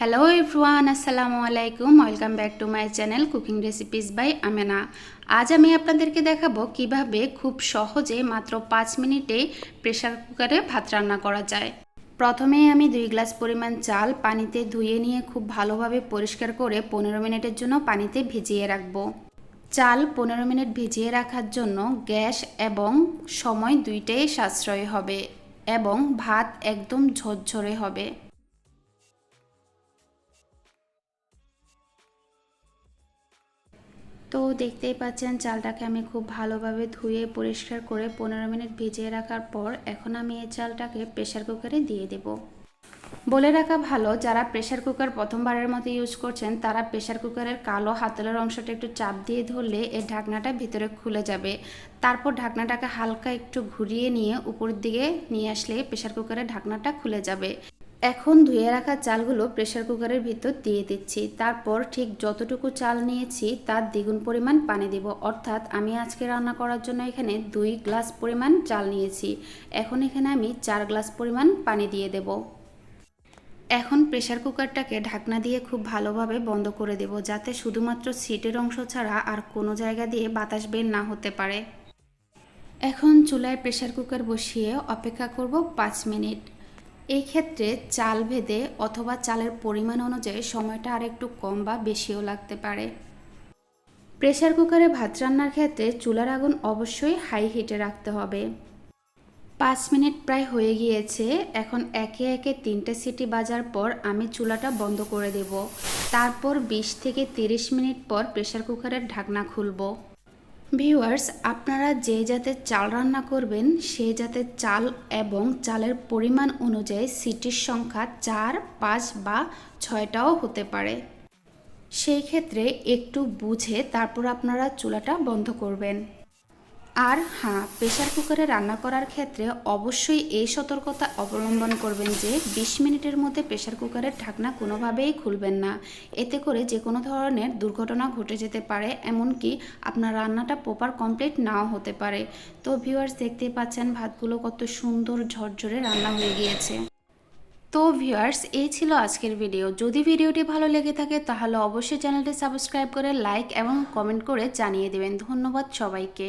Hello everyone আসসালামু আলাইকুম welcome back to my channel cooking recipes by Amena আজ আমি আপনাদেরকে দেখাবো কীভাবে খুব সহজে মাত্র পাঁচ মিনিটে প্রেসার কুকারে ভাত রান্না করা যায়। প্রথমে আমি দুই গ্লাস পরিমাণ চাল পানিতে ধুয়ে নিয়ে খুব ভালোভাবে পরিষ্কার করে পনেরো মিনিটের জন্য পানিতে ভিজিয়ে রাখব। চাল পনেরো মিনিট ভিজিয়ে রাখার জন্য গ্যাস এবং সময় দুইটাই সাশ্রয় হবে এবং ভাত একদম ঝরঝরে হবে। তো দেখতেই পাচ্ছেন চালটাকে আমি খুব ভালোভাবে ধুয়ে পরিষ্কার করে পনেরো মিনিট ভিজিয়ে রাখার পর এখন আমি এই চালটাকে প্রেশার কুকারে দিয়ে দেব। বলে রাখা ভালো, যারা প্রেশার কুকার প্রথমবারের মতো ইউজ করছেন, তারা প্রেশার কুকারের কালো হাতলের অংশটা একটু চাপ দিয়ে ধরলে এই ঢাকনাটা ভিতরে খুলে যাবে। তারপর ঢাকনাটাকে হালকা একটু ঘুরিয়ে নিয়ে উপর দিকে নিয়ে আসলে প্রেশার কুকারের ঢাকনাটা খুলে যাবে। এখন ধুয়ে রাখা চালগুলো প্রেশার কুকারের ভিতর দিয়ে দিচ্ছি। তারপর ঠিক যতটুকু চাল নিয়েছি, তার দ্বিগুণ পরিমাণ পানি দিব। অর্থাৎ আমি আজকে রান্না করার জন্য এখানে দুই গ্লাস পরিমাণ চাল নিয়েছি। এখন এখানে আমি চার গ্লাস পরিমাণ পানি দিয়ে দেব। এখন প্রেশার কুকারটাকে ঢাকনা দিয়ে খুব ভালোভাবে বন্ধ করে দেব, যাতে শুধুমাত্র সিটের অংশ ছাড়া আর কোনো জায়গা দিয়ে বাতাস বের না হতে পারে। এখন চুলায় প্রেশার কুকার বসিয়ে অপেক্ষা করব পাঁচ মিনিট। এই ক্ষেত্রে চাল ভেদে অথবা চালের পরিমাণ অনুযায়ী সময়টা আর একটু কম বা বেশিও লাগতে পারে। প্রেশার কুকারে ভাত রান্নার ক্ষেত্রে চুলার আগুন অবশ্যই হাই হিটে রাখতে হবে। পাঁচ মিনিট প্রায় হয়ে গিয়েছে, এখন একে একে তিনটে সিটি বাজার পর আমি চুলাটা বন্ধ করে দেব। তারপর বিশ থেকে তিরিশ মিনিট পর প্রেশার কুকারের ঢাকনা খুলবো। ভিউয়ার্স আপনারা যে জাতের চাল রান্না করবেন, সে জাতের চাল এবং চালের পরিমাণ অনুযায়ী সিটির সংখ্যা চার, পাঁচ বা ছয়টাও হতে পারে। সেই ক্ষেত্রে একটু বুঝে তারপর আপনারা চুলাটা বন্ধ করবেন। আর হ্যাঁ প্রেশার কুকারে রান্না করার ক্ষেত্রে অবশ্যই এই সতর্কতা অবলম্বন করবেন যে ২০ মিনিটের মধ্যে প্রেশার কুকারের ঢাকনা কোনোভাবেই খুলবেন না। এতে করে যে কোনো ধরনের দুর্ঘটনা ঘটে যেতে পারে, এমনকি আপনার রান্নাটা প্রপার কমপ্লিট নাও হতে পারে। তো ভিউয়ার্স দেখতেই পাচ্ছেন ভাতগুলো কত সুন্দর ঝরঝরে রান্না হয়ে গিয়েছে। তো ভিউয়ার্স এই ছিল আজকের ভিডিও যদি ভিডিওটি ভালো লেগে থাকে, তাহলে অবশ্যই চ্যানেলটি সাবস্ক্রাইব করে লাইক এবং কমেন্ট করে জানিয়ে দেবেন। ধন্যবাদ সবাইকে।